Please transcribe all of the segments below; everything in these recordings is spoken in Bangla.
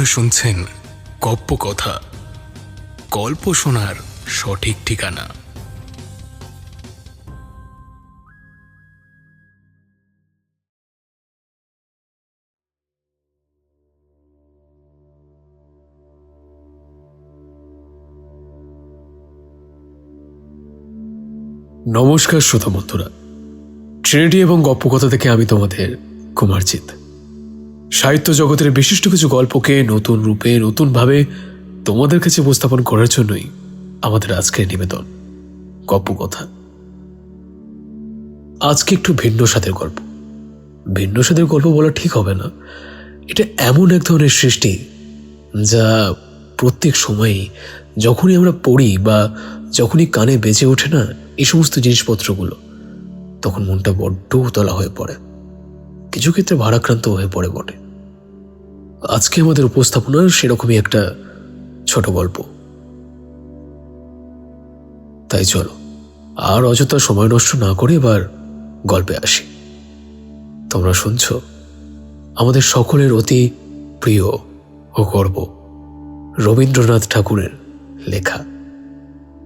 আপনারা শুনছেন গপ্প কথা গল্প শোনার সঠিক ঠিকানা। নমস্কার শ্রোতা বন্ধুরা ট্রিনিটি এবং গল্পকথা থেকে আমি তোমাদের কুমারজিৎ। সাহিত্য জগতের বিশিষ্ট কিছু গল্পকে নতুন রূপে, নতুনভাবে তোমাদের কাছে উপস্থাপন করার জন্যই আমাদের আজকের নিবেদন। গল্পকথা আজকে একটু ভিন্ন স্বাদের গল্প। ভিন্ন স্বাদের গল্প বলা ঠিক হবে না। এটা এমন এক ধরনের সৃষ্টি যা প্রত্যেক সময়ই যখনই আমরা পড়ি বা যখনই কানে বেজে ওঠে না এই সমস্ত জিনিসপত্রগুলো, তখন মনটা বড্ড উতলা হয়ে পড়ে। কিছু ক্ষেত্রে ভারাক্রান্ত হয়ে পড়ে বটে। আজকে আমাদের উপস্থাপনার সেরকমই একটা ছোট গল্প। তাই চলো, আর অযথা সময় নষ্ট না করে এবার গল্পে আসি। তোমরা শুনছ, আমাদের সকলের অতি প্রিয় ও গর্ব রবীন্দ্রনাথ ঠাকুরের লেখা,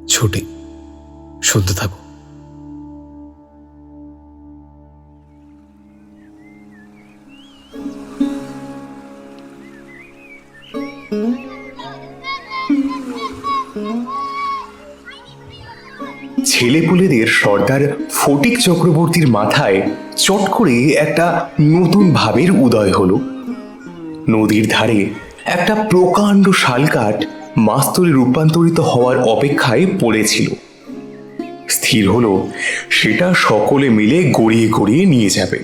ছুটি। শুনতে থাকো। ছেলেপুলেদের সর্দার ফটিক চক্রবর্তীর মাথায় চট করে একটা নতুন ভাবের উদয় হলো। নদীর ধারে একটা প্রকাণ্ড শালকাঠ মাস্তরে রূপান্তরিত হওয়ার অপেক্ষায় পড়েছিল। স্থির হলো, সেটা সকলে মিলে গড়িয়ে গড়িয়ে নিয়ে যাবে।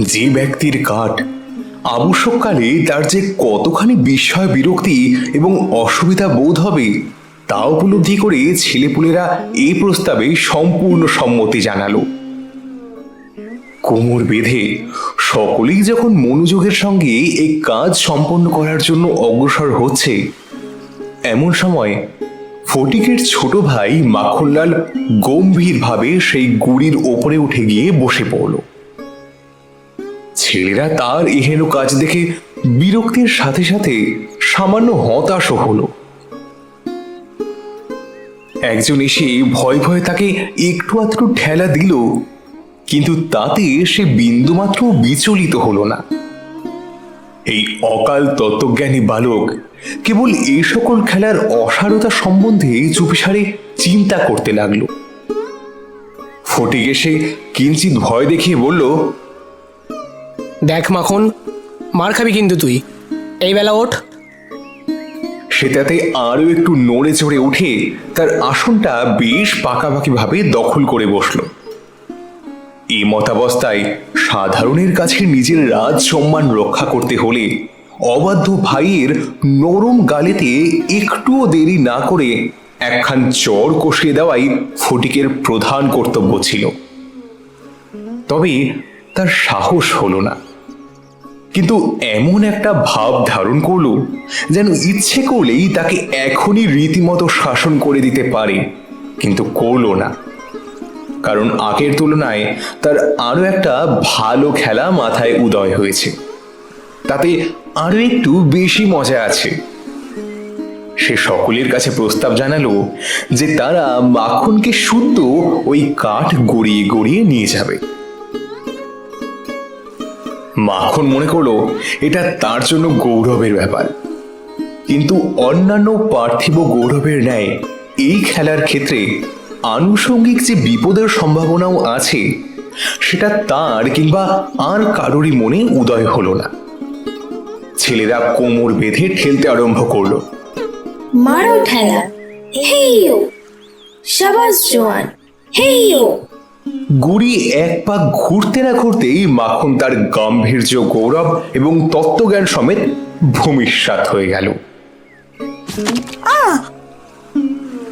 যে ব্যক্তির কাঠ আবশ্যককালে তার যে কতখানি বিস্ময় বিরক্তি এবং অসুবিধা বোধ হবে তা উপলব্ধি করে ছেলেপুলেরা এই প্রস্তাবে সম্পূর্ণ সম্মতি জানালো। কোমর বেঁধে সকলেই যখন মনোযোগের সঙ্গে এই কাজ সম্পন্ন করার জন্য অগ্রসর হচ্ছে, এমন সময় ফটিকের ছোট ভাই মাখনলাল গম্ভীরভাবে সেই গুড়ির ওপরে উঠে গিয়ে বসে পড়ল। ছেলেরা তার এহেন কাজ দেখে বিরক্তির সাথে সাথে সামান্য হতাশও হলো। একজন এসে ভয় ভয়ে তাকে একটু আধটু ঠেলা দিল, কিন্তু তাতে সে বিন্দুমাত্র বিচলিত হলো না। এই অকাল তত্ত্বজ্ঞানী বালক কেবল এই সকল খেলার অসারতা সম্বন্ধে চুপিসারে চিন্তা করতে লাগল। ফটিক এসে কিঞ্চিত ভয় দেখিয়ে বলল, দেখ মাখন, মার খাবি কিন্তু তুই। এই বেলা ওঠ। সে তাতে আরও একটু নড়ে চড়ে উঠে তার আসনটা বেশ পাকাপাকি ভাবে দখল করে বসল। এই মতাবস্থায় সাধারণের কাছে নিজের রাজ সম্মান রক্ষা করতে হলে অবাধ্য ভাইয়ের নরম গালেতে একটুও দেরি না করে একখান চর কষিয়ে দেওয়াই ফটিকের প্রধান কর্তব্য ছিল। তবে তার সাহস হলো না। কিন্তু এমন একটা ভাব ধারণ করল যেন ইচ্ছে করলেই তাকে এখনই রীতিমতো শাসন করে দিতে পারে, কিন্তু করল না। কারণ আগের তুলনায় তার আরও একটা ভালো খেলা মাথায় উদয় হয়েছে। তাতে আরও একটু বেশি মজা আছে। সে সকলের কাছে প্রস্তাব জানালো যে তারা মাখনকে শুদ্ধ ওই কাঠ গড়িয়ে গড়িয়ে নিয়ে যাবে। মাখন মনে করল এটা তার জন্য গৌরবের ব্যাপার। কিন্তু অন্যান্য পার্থিব গৌরবের ন্যায় এই খেলার ক্ষেত্রে আনুষঙ্গিক যে বিপদের সম্ভাবনাও আছে, সেটা তার কিংবা আর কারোরই মনে উদয় হলো না। ছেলেরা কোমর বেঁধে ঠেলতে আরম্ভ করল। মারো ঠেলা হেইও শাবাশ জোয়ান হেইও গুড়ি এক পাক ঘুরতে না ঘুরতেই মাখন তার গাম্ভীর্য, গৌরব এবং তত্ত্বজ্ঞান সমেত ভূমিষ্যাত হয়ে গেল।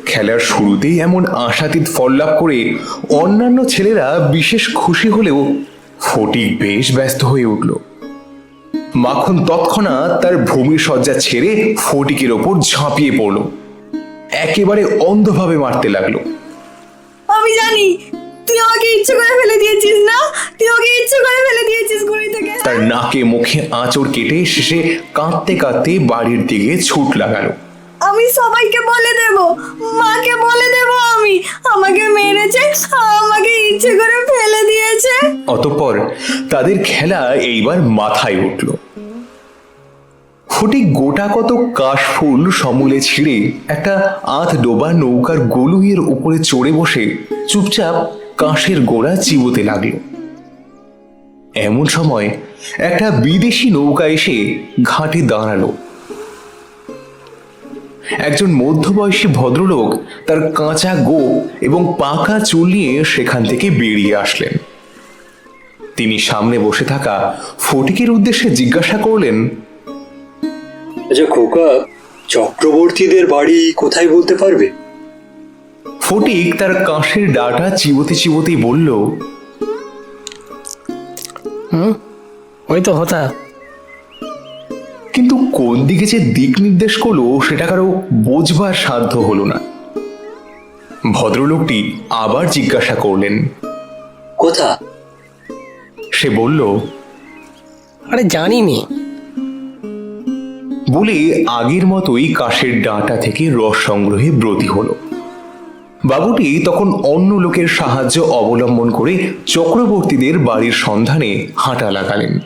খেলার শুরুতেই এমন আশাতীত ফল লাভ করে অন্যান্য ছেলেরা বিশেষ খুশি হলেও ফটিক বেশ ব্যস্ত হয়ে উঠল। মাখন তৎক্ষণাৎ তার ভূমি সজ্জা ছেড়ে ফটিকের ওপর ঝাঁপিয়ে পড়ল। একেবারে অন্ধভাবে মারতে লাগল। আমি জানি তুই আমাকে ইচ্ছে করে ফেলে দিয়েছিস না? তুই আমাকে ইচ্ছে করে ফেলে দিয়েছিস থেকে। তার নাকে মুখে আঁচড় কেটে শেষে কাঁদতে কাঁদতে বাড়ির দিকে ছুট লাগালো। আমি সবাইকে বলে দেব মাকে বলে দেব আমি। আমাকে মেরেছে আমাকে ইচ্ছে করে ফেলে দিয়েছে। অতঃপর তাদের খেলা এইবার মাথায় উঠল। ফটিক গোটা কত কাশফুল সমূলে ছিঁড়ে একটা আধ ডোবা নৌকার গলুইয়ের উপরে চড়ে বসে চুপচাপ কাঁশের গোড়া চিবোতে লাগল। এমন সময় একটা বিদেশি নৌকা এসে ঘাটে দাঁড়াল। একজন মধ্যবয়সী ভদ্রলোক তার কাঁচা গো এবং পাকা চুল নিয়ে সেখান থেকে বেরিয়ে আসলেন। তিনি সামনে বসে থাকা ফটিকের উদ্দেশ্যে জিজ্ঞাসা করলেন আচ্ছা খোকা, চক্রবর্তীদের বাড়ি কোথায় বলতে পারবে? ফটিক তার কাঁশের ডাটা চিবোতে চিবোতেই বলল ওই তো হতা। কিন্তু কোন দিকে যে দিক নির্দেশ করল সেটা কারও বোঝবার সাধ্য হলো না। ভদ্রলোকটি আবার জিজ্ঞাসা করলেন কোথা? সে বলল আরে জানি নি বলে আগের মতোই কাশের ডাঁটা থেকে রস সংগ্রহে ব্রতী হলো। বাবুটি তখন অন্য লোকের সাহায্য অবলম্বন করে চক্রবর্তীদের বাড়ির সন্ধানে হাঁটা লাগালেন।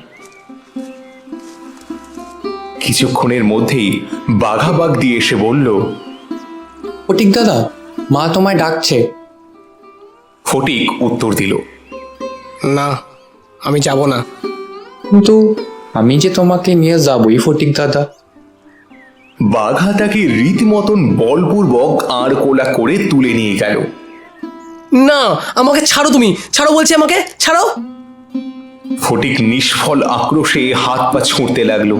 কিছুক্ষণের মধ্যেই বাঘাবাগ দিয়ে এসে বলল ফটিক দাদা মা তোমায় ডাকছে। ফটিক উত্তর দিল না আমি যাব না। কিন্তু আমি যে তোমাকে নিয়ে যাবই ফটিক দাদা। বাঘা তাকে রীতিমতন বলপূর্বক আর কোলা করে তুলে নিয়ে গেল। না আমাকে ছাড়ো তুমি। ছাড়ো বলছি আমাকে। ছাড়ো। ফটিক নিষ্ফল আক্রোশে হাত পা ছুঁড়তে লাগল।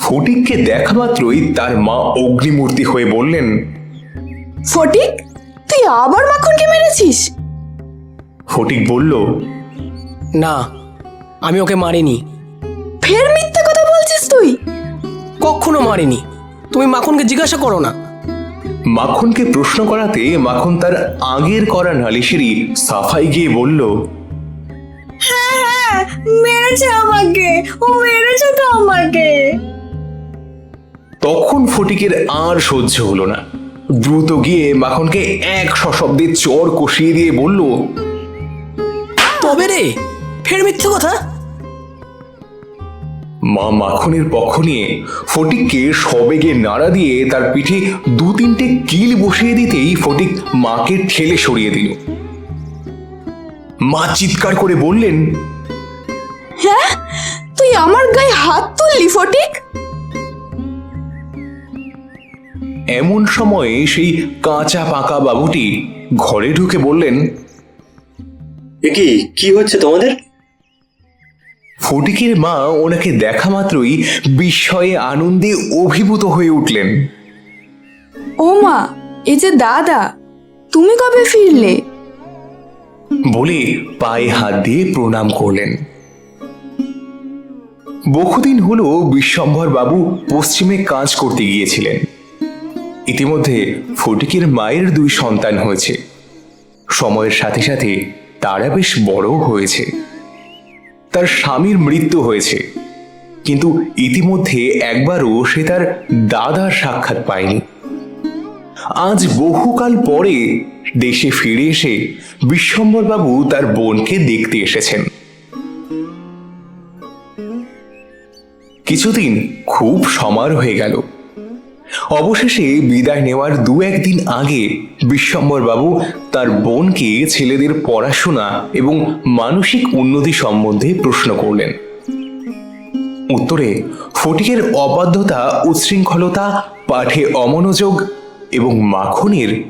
ফটিককে দেখা মাত্রই তার মা অগ্নিমূর্তি হয়ে বললেন ফটিক তুই আবার মাখনকে মেরেছিস? ফটিক বলল না আমি ওকে মারিনি। ফের মিথ্যা কথা বলছিস তুই? কখনো মারিনি। তুমি মাখনকে জিজ্ঞাসা করো না। মাখনকে প্রশ্ন করাতে মাখন তার আগের করা নালিশেরই সাফাই গিয়ে বলল হ্যাঁ মেরেছে আমাকে। ও মেরেছে তো আমাকে। তখন ফটিকের আর সহ্য হলো না। দ্রুত গিয়ে মাখনকে এক সশব্দে চর কষিয়ে দিয়ে বলল তবে রে? ফের মিথ্যে কথা? মা মাখনের পক্ষ নিয়ে ফটিককে সবেগে নাড়া দিয়ে তার পিঠে দু তিনটে কিল বসিয়ে দিতেই ফটিক মাকে ঠেলে সরিয়ে দিল। মা চিৎকার করে বললেন হ্যাঁ? তুই আমার গায়ে হাত তুললি ফটিক? এমন সময়ে সেই কাঁচা পাকা বাবুটি ঘরে ঢুকে বললেন কি কি হচ্ছে তোমাদের? ফটিকের মা ওনাকে দেখা মাত্রই বিস্ময়ে আনন্দে অভিভূত হয়ে উঠলেন। ও মা এ যে দাদা তুমি কবে ফিরলে? বলে পায়ে হাত দিয়ে প্রণাম করলেন। বহুদিন হলো বিশ্বম্ভর বাবু পশ্চিমে কাজ করতে গিয়েছিলেন। ইতিমধ্যে ফটিকের মায়ের দুই সন্তান হয়েছে। সময়ের সাথে সাথে তারা বেশ বড় হয়েছে। তার স্বামীর মৃত্যু হয়েছে। কিন্তু ইতিমধ্যে একবারও সে তার দাদার সাক্ষাৎ পায়নি। আজ বহুকাল পরে দেশে ফিরে এসে বিশ্বম্বরবাবু তার বোনকে দেখতে এসেছেন। কিছুদিন খুব সমার হয়ে গেল। অবশেষে বিদায় নেওয়ার দু একদিন আগে বিশ্বম্বরবাবু তার বোনকে ছেলেদের পড়াশোনা এবং মানসিক উন্নতি সম্বন্ধে প্রশ্ন করলেন। উত্তরে, ফটিকের অবাধ্যতা, উচ্ছৃঙ্খলতা, পাঠে অমনোযোগ এবং মাখনের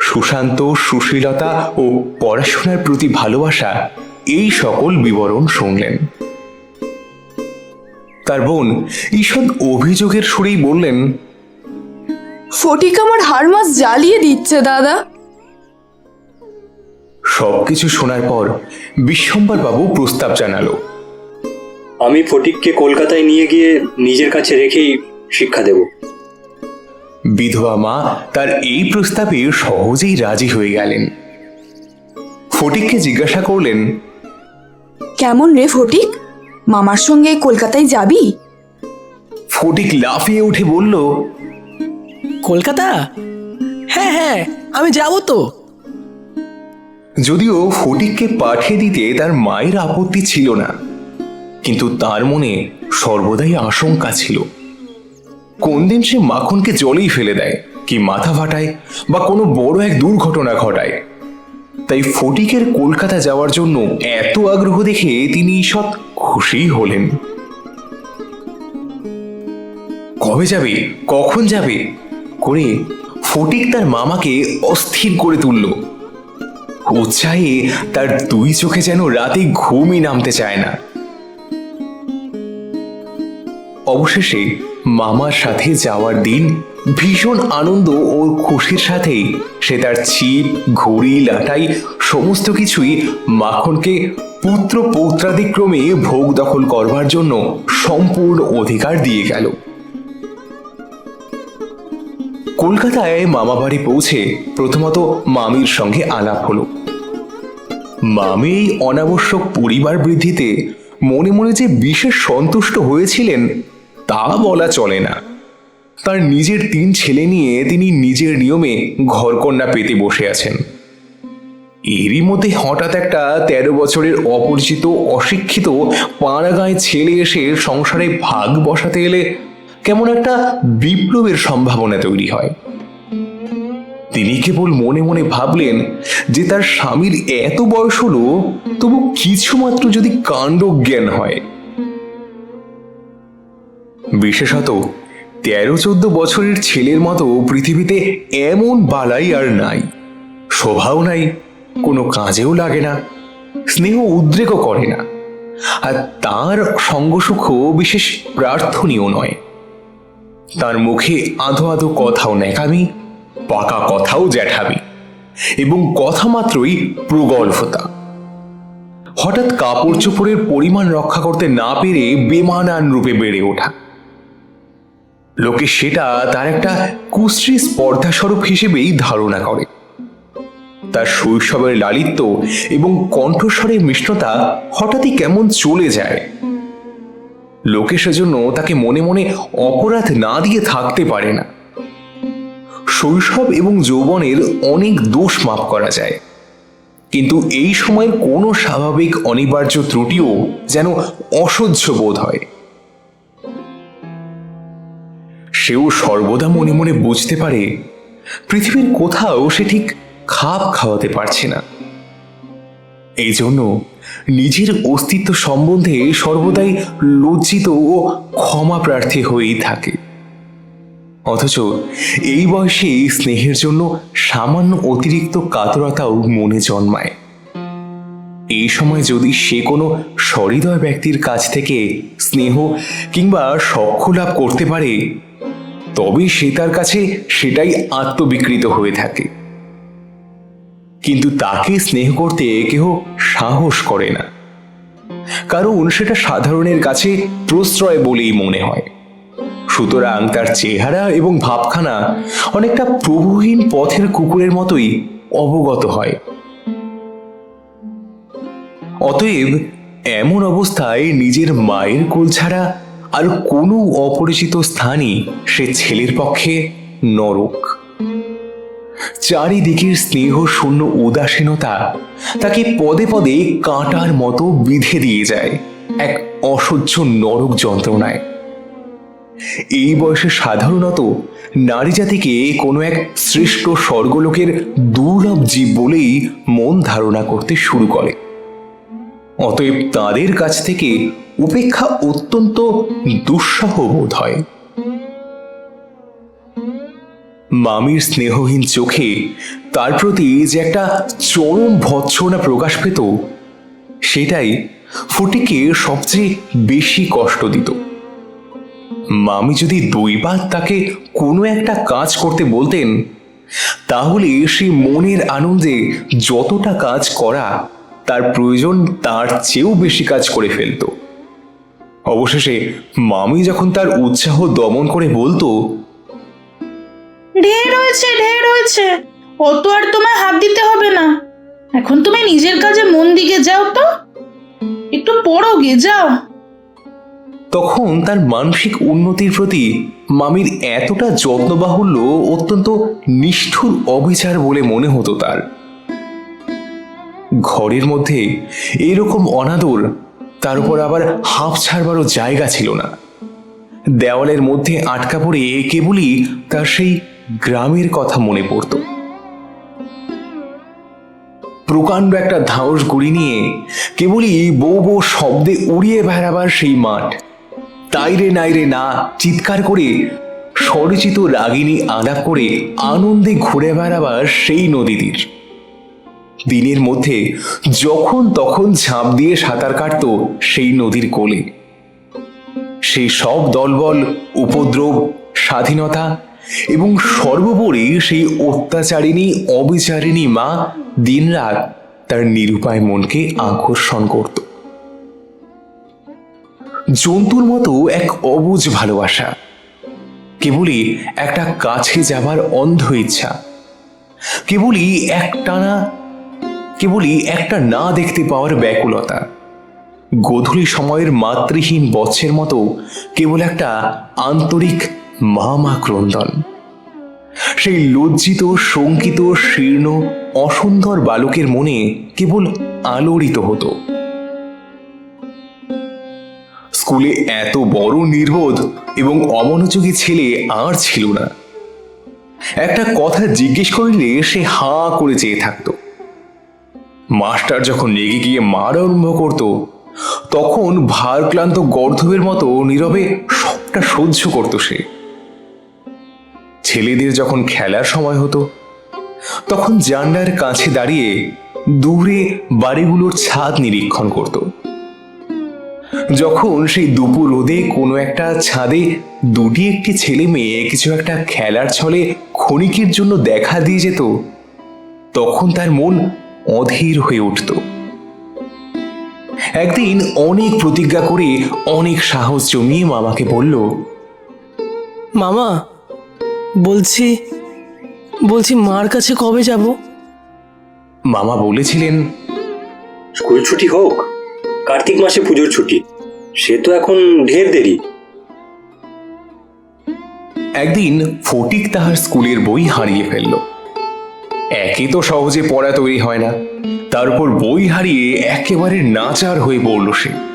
সুশান্ত, সুশীলতা ও পড়াশোনার প্রতি ভালোবাসা, এই সকল বিবরণ শুনলেন। তার বোন ঈষৎ অভিযোগের সুরেই বললেন ফটিক আমার হার মাস জ্বালিয়ে দিচ্ছে দাদা। সবকিছু শোনার পর বিশ্বম্বর বাবু প্রস্তাব জানালো। আমি ফটিককে কলকাতায় নিয়ে গিয়ে নিজের কাছে রেখেই শিক্ষা দেব। বিধবা মা তার এই প্রস্তাবে সহজেই রাজি হয়ে গেলেন। ফটিককে জিজ্ঞাসা করলেন কেমন রে ফটিক? মামার সঙ্গে কলকাতায় যাবি? ফটিক লাফিয়ে উঠে বলল কলকাতা? হ্যাঁ হ্যাঁ আমি যাব তো। যদিও ফটিককে পাঠিয়ে দিতে তার মায়ের আপত্তি ছিল না, কিন্তু তার মনে সর্বদাই আশঙ্কা ছিল। কোন দিন সে মাখনকে জলেই ফেলে দেয়, কি মাথা ফাটায়, বা কোনো বড় এক দুর্ঘটনা ঘটায়। তাই ফটিকের কলকাতা যাওয়ার জন্য এত আগ্রহ দেখে তিনি ঈষৎ খুশি হলেন। কবে যাবে, কখন যাবে করে ফটিক তার মামাকে অস্থির করে তুলল। উৎসাহে তার দুই চোখে যেন রাতে ঘুমই নামতে চায় না। অবশেষে মামার সাথে যাওয়ার দিন ভীষণ আনন্দ ও খুশির সাথেই সে তার ছিপ, ঘড়ি, লাটাই, সমস্ত কিছুই মাখনকে পুত্র পৌত্রাদিক্রমে ভোগ দখল করবার জন্য সম্পূর্ণ অধিকার দিয়ে গেল। কলকাতায় মামা বাড়ি পৌঁছে প্রথমত মামির সঙ্গে আলাপ হলো। মামি এই অনাবশ্যক পরিবার বৃদ্ধিতে মনে মনে যে বিশেষ সন্তুষ্ট হয়েছিলেন, তা বলা চলে না। তার নিজের তিন ছেলে নিয়ে তিনি নিজের নিয়মে ঘরকন্যা পেতে বসে আছেন। এরই মধ্যে হঠাৎ একটা তেরো বছরের অপরিচিত, অশিক্ষিত, পাড়াগাঁয় ছেলে এসে সংসারে ভাগ বসাতে এলে কেমন একটা বিপ্লবের সম্ভাবনা তৈরি হয়। তিনি কেবল মনে মনে ভাবলেন যে তার স্বামীর এত বয়স হলো, তবু কিছুমাত্র যদি কাণ্ড জ্ঞান হয়। বিশেষত তেরো চোদ্দ বছরের ছেলের মতো পৃথিবীতে এমন বালাই আর নাই। শোভাও নাই, কোনো কাজেও লাগে না, স্নেহ উদ্রেকও করে না। আর তার সঙ্গসুখ বিশেষ প্রার্থনীয় নয়। তার মুখে আধো আধো কথাও ন্যাকামি, পাকা কথাও জ্যাঠাবি, এবং কথা মাত্রই প্রগল্ভতা। হঠাৎ কাপড় চোপড়ের পরিমাণ রক্ষা করতে না পেরে বেমানান রূপে বেড়ে ওঠা। লোকে সেটা তার একটা কুশ্রী স্পর্ধা স্বরূপ হিসেবেই ধারণা করে। তার শৈশবের লালিত্য এবং কণ্ঠস্বরের মিষ্টতা হঠাৎই কেমন চলে যায়। লোকে সেজন্য তাকে মনে মনে অপরাধ না দিয়ে থাকতে পারে না। শৈশব এবং যৌবনের অনেক দোষ মাপ করা যায়। কিন্তু এই সময়ের কোনো স্বাভাবিক অনিবার্য ত্রুটিও যেন অসহ্য বোধ হয়। সেও সর্বদা মনে মনে বুঝতে পারে, পৃথিবীর কোথাও সে ঠিক খাপ খাওয়াতে পারছে না। এই জন্য নিজের অস্তিত্ব সম্বন্ধে সর্বদাই লজ্জিত ও ক্ষমা প্রার্থী হয়েই থাকে। অথচ এই বয়সে স্নেহের জন্য সামান্য অতিরিক্ত কাতরতাও মনে জন্মায়। এই সময় যদি সে কোনো সহৃদয় ব্যক্তির কাছ থেকে স্নেহ কিংবা সখ্য লাভ করতে পারে, তবে সে তার কাছে সেটাই আত্মবিকৃত হয়ে থাকে। কিন্তু তাকে স্নেহ করতে কেহ সাহস করে না। কারণ সেটা সাধারণের কাছে প্রশ্রয় বলেই মনে হয়। সুতরাং তার চেহারা এবং ভাবখানা অনেকটা প্রভুহীন পথের কুকুরের মতোই অবগত হয়। অতএব এমন অবস্থায় নিজের মায়ের কোল ছাড়া আর কোনো অপরিচিত স্থানই সে ছেলের পক্ষে নরক। চারিদিকের স্নেহ, শূন্য উদাসীনতা তাকে পদে পদে কাঁটার মতো বিধে দিয়ে যায় এক অসহ্য নরক যন্ত্রণায়। এই বয়সে সাধারণত নারী জাতিকে কোনো এক শ্রেষ্ঠ স্বর্গলোকের দুর্লভ জীব বলেই মন ধারণা করতে শুরু করে। অতএব তাদের কাছ থেকে উপেক্ষা অত্যন্ত দুঃসহ বোধ হয়। মামির স্নেহহীন চোখে তার প্রতি যে একটা চরম ভৎসনা প্রকাশ পেত, সেটাই ফটিকে সবচেয়ে বেশি কষ্ট দিত। মামি যদি দুইবার তাকে কোনো একটা কাজ করতে বলতেন, তাহলে সে মনের আনন্দে যতটা কাজ করা তার প্রয়োজন তার চেয়েও বেশি কাজ করে ফেলত। অবশেষে মামি যখন তার উৎসাহ দমন করে বলতো ঢের হয়েছে ঢের হয়েছে। অত আর তোমায় হাত দিতে হবে না। এখন তুমি নিজের কাজে মন দিকে যাও তো। একটু পড়ো গে, যাও। তখন তার মানসিক উন্নতির প্রতি মামির এতটা যত্নবাহুল্য অত্যন্ত নিষ্ঠুর অবিচার বলে মনে হতো তার। ঘরের মধ্যে এরকম অনাদর, তার উপর আবার হাঁপ ছাড়বারও জায়গা ছিল না। দেওয়ালের মধ্যে আটকা পড়ে কেবলই তার সেই গ্রামের কথা মনে পড়তো। প্রকাণ্ড একটা ধাঁস গুড়ি নিয়ে কেবলই বউ বউ শব্দে উড়িয়ে বেড়াবার সেই মাঠ। তাই রে নাই রে না, চিৎকার করে স্বরচিত রাগিনী আলাপ করে আনন্দে ঘুরে বেড়াবার সেই নদী তীর দিনের মধ্যে যখন তখন ঝাঁপ দিয়ে সাঁতার কাটতো সেই নদীর কোলে। সেই সব দলবল, উপদ্রব, স্বাধীনতা এবং সর্বোপরি সেই অত্যাচারিণী, অবিচারিণী মা দিনরাত তার নিরুপায় মনকে আকর্ষণ করত। জন্তুর মতো এক অবুঝ ভালোবাসা, কেবলই একটা কাছে যাবার অন্ধ ইচ্ছা, কেবলই একটানা, কেবলই একটা না দেখতে পাওয়ার ব্যাকুলতা, গোধূলি সময়ের মাতৃহীন বৎসের মতো কেবল একটা আন্তরিক মা ক্রন্দন। সেই লজ্জিত, শঙ্কিত, শীর্ণ, অসুন্দর বালকের মনে কেবল আলোড়িত হতো। স্কুলে এত বড় নির্বোধ এবং অমনোযোগী ছেলে আর ছিল না। একটা কথা জিজ্ঞেস করলে সে হা করে চেয়ে থাকতো। মাস্টার যখন রেগে গিয়ে মার আরম্ভ করত, তখন ভারক্লান্ত গর্ধবের মতো নীরবে সবটা সহ্য করত সে। ছেলেদের যখন খেলার সময় হতো, তখন জানলার কাছে দাঁড়িয়ে দূরে বাড়িগুলোর ছাদ নিরীক্ষণ করত। যখন সেই দুপুর রোদে কোনো একটা ছাদে দুটি একটি ছেলে মেয়ে কিছু একটা খেলার ছলে ক্ষণিকের জন্য দেখা দিয়ে যেত, তখন তার মন অধীর হয়ে উঠত। একদিন অনেক প্রতিজ্ঞা করে অনেক সাহস জমিয়ে মামাকে বলল, মামা বলছি বলছি মার কাছে কবে যাব? মামা বলেছিলেন স্কুল ছুটি হোক কার্তিক মাসে পুজোর ছুটি সে তো এখন ঢের দেরি। একদিন ফটিক তাহার স্কুলের বই হারিয়ে ফেলল। একে তো সহজে পড়া তৈরি হয় না তারপর বই হারিয়ে একেবারে নাচার হয়ে পড়ল সে।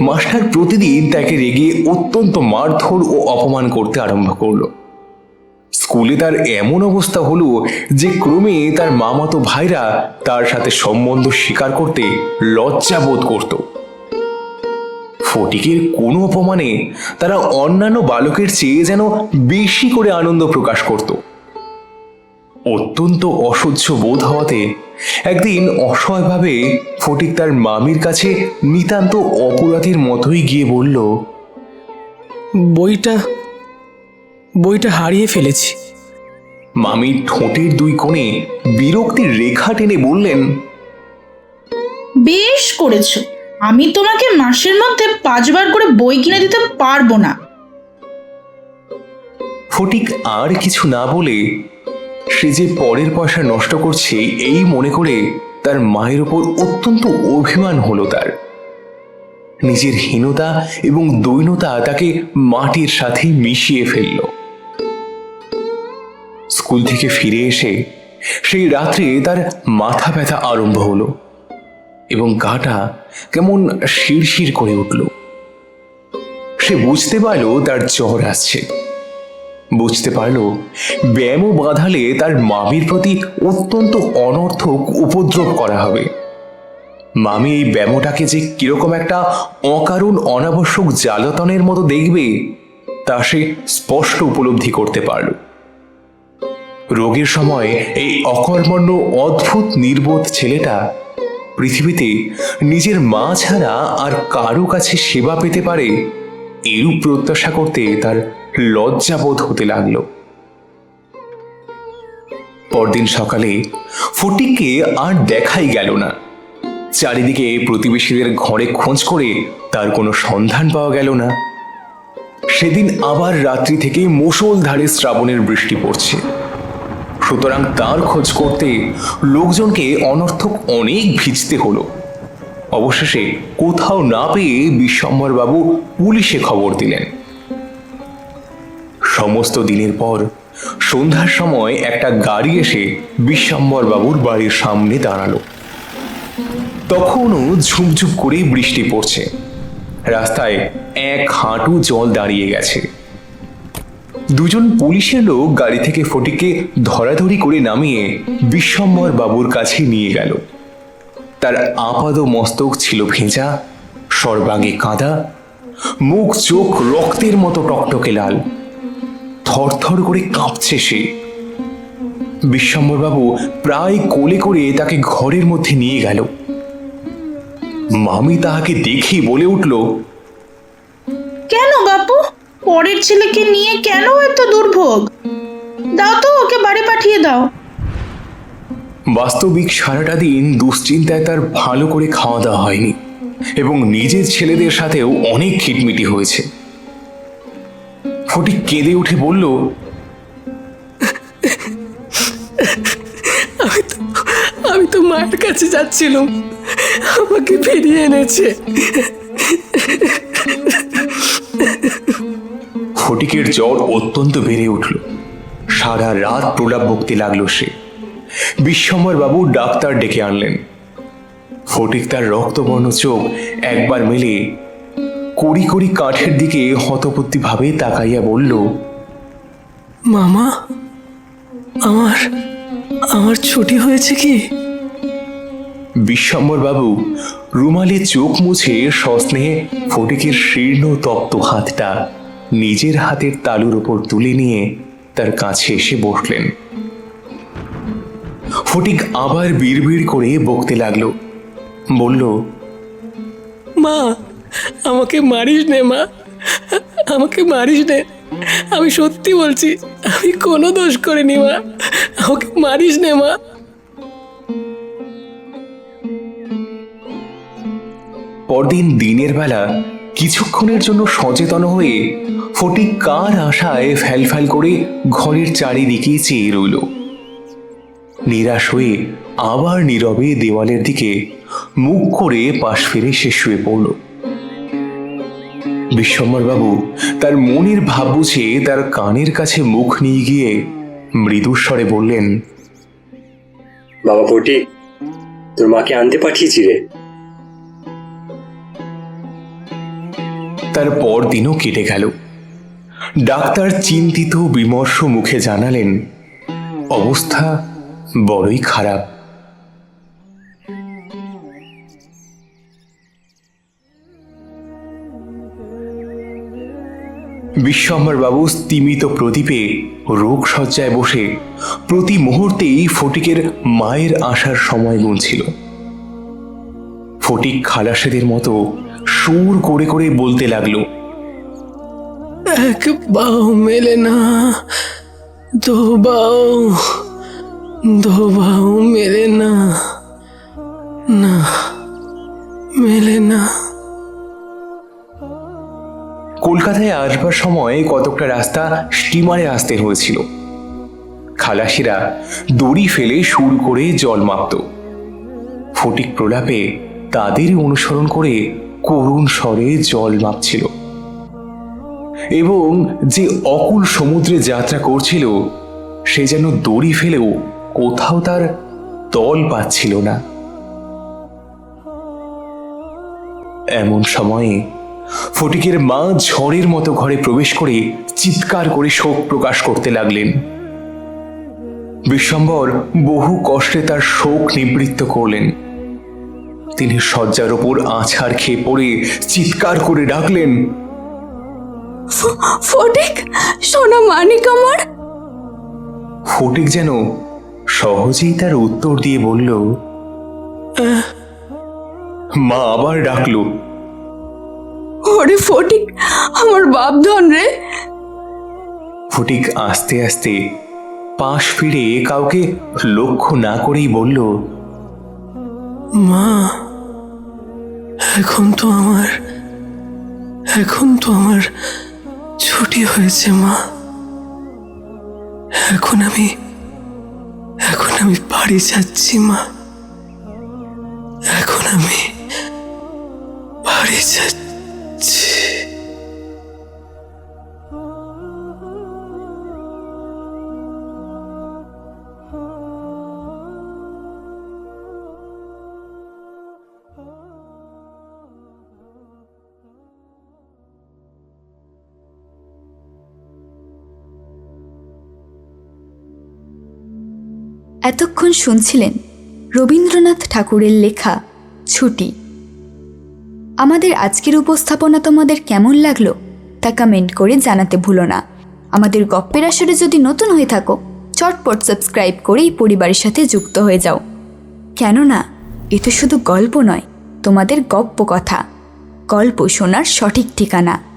মাস্টার প্রতিদিন তাকে রেগে অত্যন্ত মারধর ও অপমান করতে আরম্ভ করল। স্কুলে তার এমন অবস্থা হলো যে ক্রমে তার মামাতো ভাইরা তার সাথে সম্বন্ধ স্বীকার করতে লজ্জা বোধ করত। ফটিকের কোনো অপমানে তারা অন্যান্য বালকের চেয়ে যেন বেশি করে আনন্দ প্রকাশ করত। অত্যন্ত অসহ্য বোধ হওয়াতে একদিন অসহায়ভাবে ফটিক তার মামির কাছে নিতান্ত অপরাধীর মতোই গিয়ে বলল বইটা বইটা হারিয়ে ফেলেছি। মামি ঠোঁটের দুই কোণে বিরক্তির রেখা টেনে বললেন বেশ করেছ। আমি তোমাকে মাসের মধ্যে পাঁচবার করে বই কিনে দিতে পারব না। ফটিক আর কিছু না বলে সে যে পরের পয়সা নষ্ট করছে, এই মনে করে তার মায়ের ওপর অত্যন্ত অভিমান হলো তার। নিজের হীনতা এবং দৈনতা তাকে মাটির সাথে মিশিয়ে ফেলল। স্কুল থেকে ফিরে এসে সেই রাত্রে তার মাথা ব্যথা আরম্ভ হলো এবং গাটা কেমন শিরশির করে উঠল। সে বুঝতে পারল তার জ্বর আসছে। বুঝতে পারল? ব্যায়ামও বাঁধালে তার মামির প্রতি অত্যন্ত অনর্থক উপদ্রব করা হবে। মামি এই ব্যায়ামটাকে যে কীরকম একটা অকারণ অনাবশ্যক জ্বালাতনের মতো দেখবে, তা সে স্পষ্ট উপলব্ধি করতে পারল। রোগের সময় এই অকর্মণ্য, অদ্ভুত, নির্বোধ ছেলেটা পৃথিবীতে নিজের মা ছাড়া আর কারও কাছে সেবা পেতে পারে, এরূপ প্রত্যাশা করতে তার লজ্জাবোধ হতে লাগল। পরদিন সকালে ফটিককে আর দেখাই গেল না। চারিদিকে প্রতিবেশীদের ঘরে খোঁজ করে তার কোনো সন্ধান পাওয়া গেল না। সেদিন আবার রাত্রি থেকে মুষলধারে শ্রাবণের বৃষ্টি পড়ছে। সুতরাং তার খোঁজ করতে লোকজনকে অনর্থক অনেক ভিজতে হলো। অবশেষে কোথাও না পেয়ে বিশ্বম্বর বাবু পুলিশে খবর দিলেন। সমস্ত দিনের পর সন্ধ্যার সময় একটা গাড়ি এসে বাবুর বাড়ির সামনে দাঁড়াল। তখনও ঝুপঝুপ করে বৃষ্টি পড়ছে। রাস্তায় এক হাঁটু জল দাঁড়িয়ে গেছে। দুজন পুলিশের লোক গাড়ি থেকে ফটিককে ধরাধরি করে নামিয়ে বিশ্বম্বর বাবুর কাছে নিয়ে গেল। তার আপাদ মস্তক ছিল ভেজা, সর্বাঙ্গে কাঁদা, মুখ চোখ রক্তের মতো টকটকে লাল। থরথর করে কাঁপছে সে। বিশ্বম্বরবাবু প্রায় কোলে করে তাকে ঘরের মধ্যে নিয়ে গেল। মামি তাহাকে দেখেই বলে উঠল কেন বাপু? পরের ছেলেকে নিয়ে কেন এত দুর্ভোগ? দাও তো ওকে বাড়ি পাঠিয়ে দাও। বাস্তবিক সারাটা দিন দুশ্চিন্তায় তার ভালো করে খাওয়া দাওয়া হয়নি এবং নিজের ছেলেদের সাথেও অনেক খিটমিটি হয়েছে। ফটিক কেঁদে উঠে বলল আমি তো আমি তো মায়ের কাছে যাচ্ছিলাম। আমাকে ফিরিয়ে এনেছে। ফটিকের জ্বর অত্যন্ত বেড়ে উঠল। সারা রাত প্রলাপ বকতে লাগল সে। বিশ্বম্বর বাবু ডাক্তার ডেকে আনলেন। ফটিক তার রক্তবর্ণ চোখ একবার মেলে কড়ি কড়ি কাঠের দিকে হতপত্তি ভাবে তাকাইয়া বলল মামা আমার আমার ছুটি হয়েছে কি? বিশ্বম্বর বাবু রুমালে চোখ মুছে সস্নেহে ফটিকের শীর্ণ তপ্ত হাতটা নিজের হাতের তালুর ওপর তুলে নিয়ে তার কাছে এসে বসলেন। ফটিক আবার বিড়বিড় করে বকতে লাগল। বলল মা আমাকে মারিস নে, মা। আমাকে মারিস নে। আমি সত্যি বলছি, আমি কোনো দোষ করিনি, মা। আমাকে মারিস নে, মা। পরদিন দিনের বেলা কিছুক্ষণের জন্য সচেতন হয়ে ফটিক কার আশায় ফ্যালফ্যাল করে ঘরের চারিদিকে চেয়ে রইল। নিরাশ হয়ে আবার নীরবে দেওয়ালের দিকে মুখ করে পাশ ফিরে সে শুয়ে পড়ল। বিশ্বম্বরবাবু তার মনের ভাব বুঝে তার কানের কাছে মুখ নিয়ে গিয়ে মৃদুস্বরে বললেন বাবা ফটিক তোর মাকে আনতে পাঠিয়েছি রে। তার পর দিনও কেটে গেল। ডাক্তার চিন্তিত বিমর্ষ মুখে জানালেন অবস্থা বড়ই খারাপ। বিশ্বম্বরবাবু স্তিমিত প্রদীপে রোগ সজ্জায় বসে প্রতি মুহূর্তেই ফটিকের মায়ের আসার সময় গুনছিল। ফটিক খালাসেদের মতো সুর করে করে বলতে লাগল, এক বাও মেলে না, দো বাও দো বাও মেলে না না, মেলে না। কলকাতায় আসবার সময় কতকটা রাস্তা স্টিমারে আসতে হয়েছিল। খালাসিরা দড়ি ফেলে সুর করে জল মাপত। ফটিক প্রলাপে তাদের অনুসরণ করে করুণ স্বরে জল মাপছিল। এবং যে অকুল সমুদ্রে যাত্রা করছিল, সে যেন দড়ি ফেলেও কোথাও তার তল পাচ্ছিল না। এমন সময়ে ফটিকের মা ঝড়ের মতো ঘরে প্রবেশ করে চিৎকার করে শোক প্রকাশ করতে লাগলেন। বিশ্বম্বর বহু কষ্টে তার শোক নিবৃত্ত করলেন। তিনি শয্যার ওপর আছাড় খেয়ে পড়ে চিৎকার করে ডাকলেন ফটিক সোনা মানিক আমার ফটিক যেন সহজেই তার উত্তর দিয়ে বলল মা আবার ডাকলো। ওরে ফটিক আমার বাপ ধন রে। ফটিক আস্তে আস্তে পাশ ফিরে কাউকে লক্ষ্য না করেই বলল মা এখন তো আমার এখন তো আমার ছুটি হয়েছে মা। এখন আমি এখন আমি বাড়ি যাচ্ছি মা। এখন আমি বাড়ি যাচ্ছি। এতক্ষণ শুনছিলেন রবীন্দ্রনাথ ঠাকুরের লেখা ছুটি। আমাদের আজকের উপস্থাপনা তোমাদের কেমন লাগল তা কমেন্ট করে জানাতে ভুলো না। আমাদের গপ্পের আসরে যদি নতুন হয়ে থাকো, চটপট সাবস্ক্রাইব করে এই পরিবারের সাথে যুক্ত হয়ে যাও। কেননা, এ তো শুধু গল্প নয়, তোমাদের গপ্প কথা। গল্প শোনার সঠিক ঠিকানা।